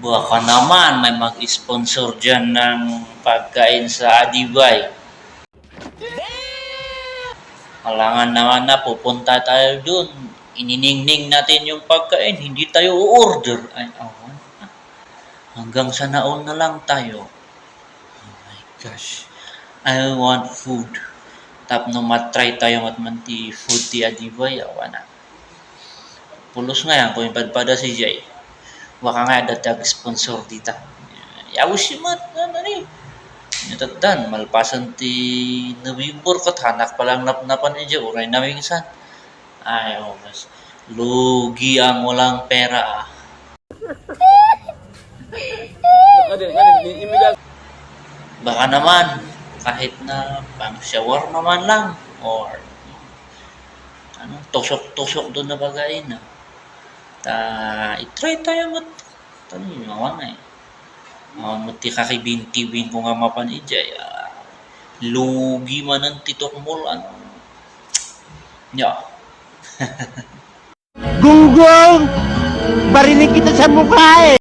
Baka naman may mag-sponsor dyan ng pagkain sa Adibay. Halangan naman na pupunta tayo dun. Ininingning natin yung pagkain, hindi tayo order. Ay, awan. Hanggang sa naon na lang tayo. Oh my gosh. I want food. Tap no matry tayo at man ti food ti Adibay. Awan na. Pulos nga yan kung ipadpada si Jay. Baka nga datag sponsor dita. Yawis si Mat. Ano ni? Natagdan, malpasan ti November kat hanak palang napnapan ni Jay. Uray na minsan. Ay, oh, mas lugi ang walang pera. ah. Baka naman, kahit na pang shower naman lang, or ano, tusok-tusok doon na bagay na. Ta, itry tayo mat. Yung mga na eh. Uh, mati kakibin-tibin ko nga mapanijay. Uh, lugi man ang titok mo, ano. Yeah. Gunggong! Barinig kita sa mukha eh!